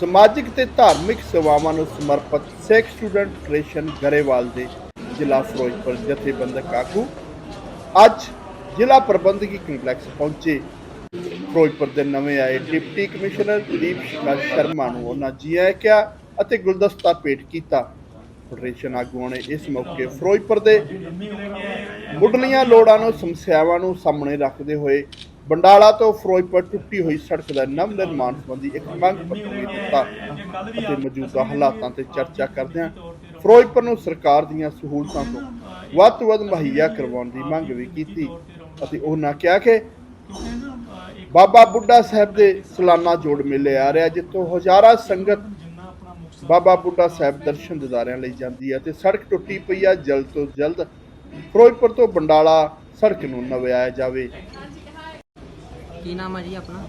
ਸਮਾਜਿਕ ਤੇ ਧਾਰਮਿਕ ਸੇਵਾਵਾਂ ਨੂੰ ਸਮਰਪਿਤ ਸਿੱਖ ਸਟੂਡੈਂਟ ਫੈਡਰੇਸ਼ਨ ਗਰੇਵਾਲ ਦੇ ਜ਼ਿਲ੍ਹਾ ਫਿਰੋਜ਼ਪੁਰ ਜਥੇਬੰਦਕ ਆਗੂ ਅੱਜ ਜ਼ਿਲ੍ਹਾ ਪ੍ਰਬੰਧਕੀ ਕੰਪਲੈਕਸ ਪਹੁੰਚੇ। ਫਿਰੋਜ਼ਪੁਰ ਦੇ ਨਵੇਂ ਆਏ ਡਿਪਟੀ ਕਮਿਸ਼ਨਰ ਦੀਪ ਸ਼ਿਕਾ ਸ਼ਰਮਾ ਨੂੰ ਉਹਨਾਂ ਜੀ ਕਿਹਾ ਅਤੇ ਗੁਲਦਸਤਾ ਭੇਟ ਕੀਤਾ। ਫੈਡਰੇਸ਼ਨ ਆਗੂਆਂ ਨੇ ਇਸ ਮੌਕੇ ਫਿਰੋਜ਼ਪੁਰ ਦੇ ਮੁੱਢਲੀਆਂ ਲੋੜਾਂ ਨੂੰ ਸਮੱਸਿਆਵਾਂ ਨੂੰ ਸਾਹਮਣੇ ਰੱਖਦੇ ਹੋਏ ਬੰਡਾਲਾ ਤੋਂ ਫਿਰੋਜ਼ਪੁਰ ਟੁੱਟੀ ਹੋਈ ਸੜਕ ਦਾ ਨਵ ਨਿਰਮਾਣ ਸੰਬੰਧੀ ਇੱਕ ਮੰਗ ਪੱਤਰ ਵੀ ਦਿੱਤਾ ਅਤੇ ਮੌਜੂਦਾ ਹਾਲਾਤਾਂ ਤੇ ਚਰਚਾ ਕਰਦਿਆਂ ਫਿਰੋਜ਼ਪੁਰ ਨੂੰ ਸਰਕਾਰ ਦੀਆਂ ਸਹੂਲਤਾਂ ਤੋਂ ਵੱਧ ਤੋਂ ਵੱਧ ਮੁਹੱਈਆ ਕਰਵਾਉਣ ਦੀ ਮੰਗ ਵੀ ਕੀਤੀ ਅਤੇ ਉਹਨਾਂ ਕਿਹਾ ਕਿ ਬਾਬਾ ਬੁੱਢਾ ਸਾਹਿਬ ਦੇ ਸਾਲਾਨਾ ਜੋੜ ਮੇਲੇ ਆ ਰਿਹਾ ਜਿੱਥੋਂ ਹਜ਼ਾਰਾਂ ਸੰਗਤ ਬਾਬਾ ਬੁੱਢਾ ਸਾਹਿਬ ਦਰਸ਼ਨ ਦਿਦਾਰਿਆਂ ਲਈ ਜਾਂਦੀ ਹੈ ਤੇ ਸੜਕ ਟੁੱਟੀ ਪਈ ਆ, ਜਲਦ ਤੋਂ ਜਲਦ ਫਿਰੋਜ਼ਪੁਰ ਤੋਂ ਬੰਡਾਲਾ ਸੜਕ ਨੂੰ ਨਵਿਆਇਆ ਜਾਵੇ। ਕੀ ਨਾਮ ਹੈ ਜੀ ਆਪਣਾ?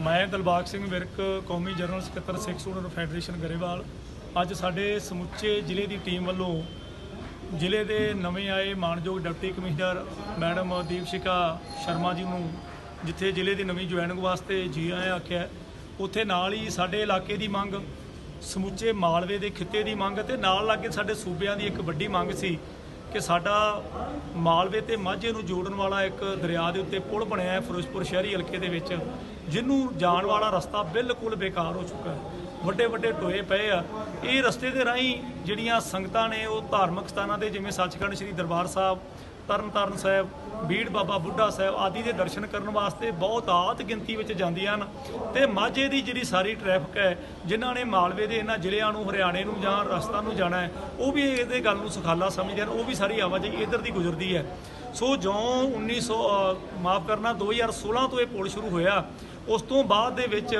ਮੈਂ ਦਿਲਬਾਗ ਸਿੰਘ ਵਿਰਕ, ਕੌਮੀ ਜਨਰਲ ਸਕੱਤਰ ਸਿੱਖ ਸਟੂਡੈਂਟ ਫੈਡਰੇਸ਼ਨ ਗਰੇਵਾਲ। ਅੱਜ ਸਾਡੇ ਸਮੁੱਚੇ ਜ਼ਿਲ੍ਹੇ ਦੀ ਟੀਮ ਵੱਲੋਂ ਜ਼ਿਲ੍ਹੇ ਦੇ ਨਵੇਂ ਆਏ ਮਾਨਯੋਗ deputy commissioner madam Deepshikha Sharma ji ਨੂੰ, ਜਿੱਥੇ ਜ਼ਿਲ੍ਹੇ ਦੀ ਨਵੀਂ ਜੁਆਇਨਿੰਗ ਵਾਸਤੇ ਜੀ ਆਇਆਂ ਆਖਿਆ ਉੱਥੇ ਨਾਲ ਹੀ ਸਾਡੇ ਇਲਾਕੇ ਦੀ ਮੰਗ, ਸਮੁੱਚੇ ਮਾਲਵੇ ਦੇ ਖਿੱਤੇ ਦੀ ਮੰਗ ਤੇ ਨਾਲ ਲਾਗੇ ਸਾਡੇ ਸੂਬਿਆਂ ਦੀ ਇੱਕ ਵੱਡੀ ਮੰਗ ਸੀ ਕਿ ਸਾਡਾ ਮਾਲਵੇ ਤੇ ਮਾਝੇ ਨੂੰ ਜੋੜਨ ਵਾਲਾ ਇੱਕ ਦਰਿਆ ਦੇ ਉੱਤੇ ਪੁਲ ਬਣਿਆ ਹੈ ਫਿਰੋਜ਼ਪੁਰ ਸ਼ਹਿਰੀ ਹਲਕੇ ਦੇ ਵਿੱਚ, ਜਿਹਨੂੰ ਜਾਣ ਵਾਲਾ ਰਸਤਾ ਬਿਲਕੁਲ ਬੇਕਾਰ ਹੋ ਚੁੱਕਾ ਹੈ। ਵੱਡੇ ਵੱਡੇ ਟੋਏ ਪਏ ਆ। ਇਹ ਰਸਤੇ ਦੇ ਰਾਹੀਂ ਜਿਹੜੀਆਂ ਸੰਗਤਾਂ ਨੇ ਉਹ ਧਾਰਮਿਕ ਸਥਾਨਾਂ ਦੇ ਜਿਵੇਂ ਸੱਚਖੰਡ ਸ੍ਰੀ ਦਰਬਾਰ ਸਾਹਿਬ ਤਰਨਤਾਰਨ ਸਾਹਿਬ, ਬੀੜ ਬਾਬਾ ਬੁੱਢਾ ਸਾਹਿਬ ਆਦਿ ਦੇ ਦਰਸ਼ਨ ਕਰਨ ਵਾਸਤੇ ਬਹੁਤ ਆਤ ਗਿਣਤੀ ਵਿੱਚ ਜਾਂਦੀਆਂ ਹਨ। ਤੇ ਮਾਝੇ ਦੀ ਜਿਹੜੀ ਸਾਰੀ ਟ੍ਰੈਫਿਕ ਹੈ, ਜਿਨ੍ਹਾਂ ਨੇ ਮਾਲਵੇ ਦੇ ਇਹਨਾਂ ਜ਼ਿਲ੍ਹਿਆਂ ਨੂੰ, ਹਰਿਆਣੇ ਨੂੰ ਜਾਂ ਰਸਤਾ ਨੂੰ ਜਾਣਾ ਹੈ, ਉਹ ਵੀ ਇਹਦੇ ਗੱਲ ਨੂੰ ਸੁਖਾਲਾ ਸਮਝਦੇ ਹਨ, ਉਹ ਵੀ ਸਾਰੀ ਆਵਾਜਾਈ ਇਧਰ ਦੀ ਗੁਜ਼ਰਦੀ ਹੈ। ਸੋ ਜਿਉਂ 1900 ਮਾਫ ਕਰਨਾ 2016 ਤੋਂ ਇਹ ਪੁਲ ਸ਼ੁਰੂ ਹੋਇਆ। ਉਸ ਤੋਂ ਬਾਅਦ ਦੇ ਵਿੱਚ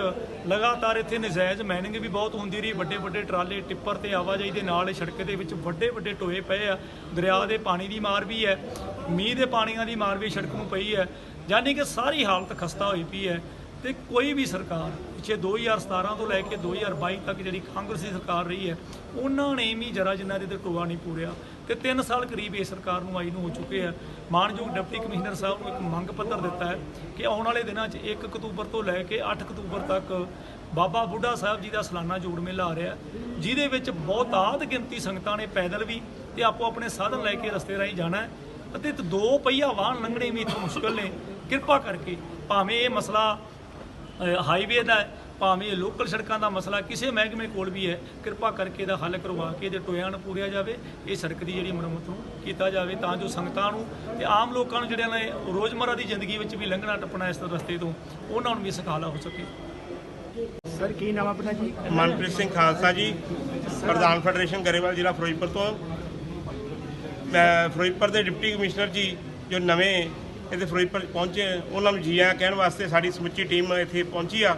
ਲਗਾਤਾਰ ਇੱਥੇ ਨਜਾਇਜ਼ ਮਾਈਨਿੰਗ ਵੀ ਬਹੁਤ ਹੁੰਦੀ ਰਹੀ। ਵੱਡੇ ਵੱਡੇ ਟਰਾਲੇ, ਟਿੱਪਰ ਤੇ ਆਵਾਜਾਈ ਦੇ ਨਾਲ ਇਹ ਸੜਕ ਦੇ ਵਿੱਚ ਵੱਡੇ ਵੱਡੇ ਟੋਏ ਪਏ ਆ। ਦਰਿਆ ਦੇ ਪਾਣੀ ਦੀ ਮਾਰ ਵੀ ਹੈ। ਮੀਂਹ ਦੇ ਪਾਣੀਆਂ ਦੀ ਮਾਰ ਵੀ ਸੜਕ ਨੂੰ ਪਈ ਹੈ। ਯਾਨੀ ਕਿ ਸਾਰੀ ਹਾਲਤ ਖਸਤਾ ਹੋਈ ਪਈ ਹੈ ਤੇ ਕੋਈ ਵੀ ਸਰਕਾਰ ਪਿਛੇ 2017 ਤੋਂ ਲੈ ਕੇ 2022 ਤੱਕ ਜਿਹੜੀ ਕਾਂਗਰਸੀ ਸਰਕਾਰ ਰਹੀ ਹੈ, ਉਹਨਾਂ ਨੇ ਵੀ ਜਰਾ ਜਿੰਨਾ ਦੇ ਤੇ ਟੋਆ ਨਹੀਂ ਪੂਰਿਆ। ਤੇ 3 ਸਾਲ ਕਰੀਬ ਇਹ ਸਰਕਾਰ ਨੂੰ ਆਈ ਨੂੰ ਹੋ ਚੁੱਕੇ ਆ। ਮਾਨਯੋਗ ਡਿਪਟੀ ਕਮਿਸ਼ਨਰ ਸਾਹਿਬ ਨੂੰ ਇੱਕ ਮੰਗ ਪੱਤਰ ਦਿੱਤਾ ਹੈ ਕਿ ਆਉਣ ਵਾਲੇ ਦਿਨਾਂ 'ਚ 1 ਅਕਤੂਬਰ ਤੋਂ ਲੈ ਕੇ 8 ਅਕਤੂਬਰ ਤੱਕ ਬਾਬਾ ਬੁੱਢਾ ਸਾਹਿਬ ਜੀ ਦਾ ਸਾਲਾਨਾ ਜੋੜ ਮੇਲਾ ਆ ਰਿਹਾ ਜਿਹਦੇ ਵਿੱਚ ਬਹੁਤਾਤ ਗਿਣਤੀ ਸੰਗਤਾਂ ਨੇ ਪੈਦਲ ਵੀ ਤੇ ਆਪੋ ਆਪਣੇ ਸਾਧਨ ਲੈ ਕੇ ਰਸਤੇ ਰਾਹੀਂ ਜਾਣਾ ਅਤੇ ਦੋ ਪਹੀਆ ਵਾਹਨ ਲੰਘਣੇ ਵੀ ਇੱਥੋਂ ਮੁਸ਼ਕਲ ਨੇ। ਕਿਰਪਾ ਕਰਕੇ ਭਾਵੇਂ ਇਹ ਮਸਲਾ ਹਾਈਵੇ ਦਾ ਹੈ, ਭਾਵੇਂ ਇਹ ਲੋਕਲ ਸੜਕਾਂ ਦਾ ਮਸਲਾ ਕਿਸੇ ਮਹਿਕਮੇ ਕੋਲ ਵੀ ਹੈ ਕਿਰਪਾ ਕਰਕੇ ਇਹਦਾ ਹੱਲ ਕਰਵਾ ਕੇ ਇਹਦੇ ਟੋਇਆਂ ਨੂੰ ਪੂਰਿਆ ਜਾਵੇ ਇਹ ਸੜਕ ਦੀ ਜਿਹੜੀ ਮੁਰੰਮਤ ਨੂੰ ਕੀਤਾ ਜਾਵੇ ਤਾਂ ਜੋ ਸੰਗਤਾਂ ਨੂੰ ਤੇ ਆਮ ਲੋਕਾਂ ਨੂੰ ਜਿਹੜਿਆਂ ਨੇ ਰੋਜ਼ਮਰਰਾ ਦੀ ਜ਼ਿੰਦਗੀ ਵਿੱਚ ਵੀ ਲੰਘਣਾ ਟੱਪਣਾ ਇਸ ਰਸਤੇ ਤੋਂ ਉਹਨਾਂ ਨੂੰ ਵੀ ਸਖਾਲਾ ਹੋ ਸਕੇ। ਸਰ ਕੀ ਨਾਮ ਆਪਣਾ ਜੀ? ਮਨਪ੍ਰੀਤ ਸਿੰਘ ਖਾਲਸਾ ਜੀ ਪ੍ਰਧਾਨ ਫੈਡਰੇਸ਼ਨ ਗਰੇਵਾਲ ਜ਼ਿਲ੍ਹਾ ਫਿਰੋਜ਼ਪੁਰ ਤੋਂ। ਮੈਂ ਫਿਰੋਜ਼ਪੁਰ ਦੇ ਡਿਪਟੀ ਕਮਿਸ਼ਨਰ ਜੀ ਜੋ ਨਵੇਂ ਇੱਥੇ ਫਿਰੋਜ਼ਪੁਰ ਪਹੁੰਚੇ ਉਹਨਾਂ ਨੂੰ ਜੀ ਆਇਆਂ ਕਹਿਣ ਵਾਸਤੇ ਸਾਡੀ ਸਮੁੱਚੀ ਟੀਮ ਇੱਥੇ ਪਹੁੰਚੀ ਆ।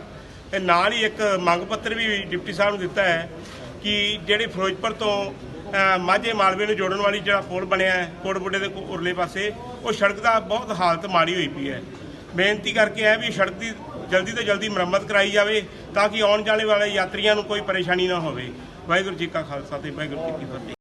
ਤੇ ਨਾਲ ਹੀ ਇੱਕ ਮੰਗ ਪੱਤਰ ਵੀ ਡਿਪਟੀ ਸਾਹਿਬ ਨੂੰ ਦਿੱਤਾ ਹੈ ਕਿ ਜਿਹੜੀ ਫਿਰੋਜ਼ਪੁਰ ਤੋਂ ਮਾਝੇ ਮਾਲਵੇ ਨੂੰ ਜੋੜਨ ਵਾਲੀ ਜਿਹੜਾ ਪੁਲ ਬਣਿਆ ਹੈ ਕੋਟਬੁੱਡੇ ਦੇ ਉਰਲੇ ਪਾਸੇ, ਉਹ ਸੜਕ ਦਾ ਬਹੁਤ ਹਾਲਤ ਮਾੜੀ ਹੋਈ ਪਈ ਹੈ। ਬੇਨਤੀ ਕਰਕੇ ਹੈ ਵੀ ਸੜਕ ਦੀ ਜਲਦੀ ਤੋਂ ਜਲਦੀ ਮੁਰੰਮਤ ਕਰਾਈ ਜਾਵੇ ਤਾਂ ਕਿ ਆਉਣ ਜਾਣੇ ਵਾਲੇ ਯਾਤਰੀਆਂ ਨੂੰ ਕੋਈ ਪਰੇਸ਼ਾਨੀ ਨਾ ਹੋਵੇ। ਵਾਹਿਗੁਰੂ ਜੀ ਕਾ ਖਾਲਸਾ ਤੇ ਵਾਹਿਗੁਰੂ ਜੀ ਕੀ ਫਤਿਹ।